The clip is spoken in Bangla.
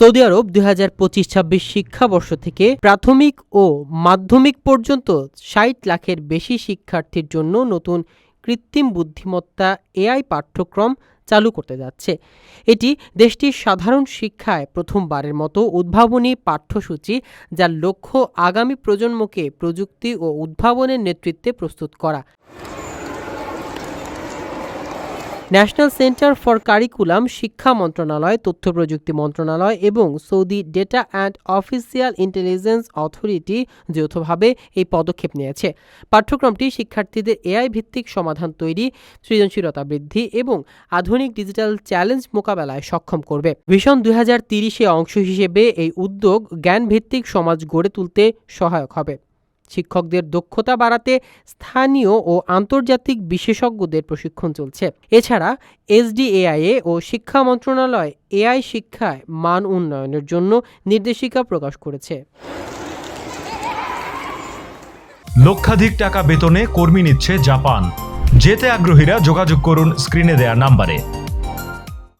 সৌদি আরব দুই হাজার পঁচিশ ছাব্বিশ শিক্ষাবর্ষ থেকে প্রাথমিক ও মাধ্যমিক পর্যন্ত ষাট লাখের বেশি শিক্ষার্থীর জন্য নতুন কৃত্রিম বুদ্ধিমত্তা এআই পাঠ্যক্রম চালু করতে যাচ্ছে। এটি দেশটির সাধারণ শিক্ষায় প্রথমবারের মতো উদ্ভাবনী পাঠ্যসূচি যার লক্ষ্য আগামী প্রজন্মকে প্রযুক্তি ও উদ্ভাবনের নেতৃত্বে প্রস্তুত করা। ন্যাশনাল সেন্টার ফর কারিকুলাম, শিক্ষা মন্ত্রণালয়, তথ্য প্রযুক্তি মন্ত্রণালয় এবং Saudi data and official intelligence authority যৌথভাবে এই পদক্ষেপ নিয়েছে। পাঠ্যক্রমটি শিক্ষার্থীদের এআই ভিত্তিক সমাধান তৈরি, সৃজনশীলতা বৃদ্ধি এবং আধুনিক ডিজিটাল চ্যালেঞ্জ মোকাবেলায় সক্ষম করবে। ভিশন দুই হাজার অংশ হিসেবে এই উদ্যোগ জ্ঞানভিত্তিক সমাজ গড়ে তুলতে সহায়ক হবে। শিক্ষকদের দক্ষতা বাড়াতে স্থানীয় ও আন্তর্জাতিক বিশেষজ্ঞদের প্রশিক্ষণ চলছে। এছাড়া এসডিএআইএ ও শিক্ষা মন্ত্রণালয় এআই শিক্ষায় মান উন্নয়নের জন্য নির্দেশিকা প্রকাশ করেছে। লক্ষাধিক টাকা বেতনে কর্মী নিচ্ছে জাপান। যেতে আগ্রহীরা যোগাযোগ করুন স্ক্রিনে দেয়া নাম্বারে।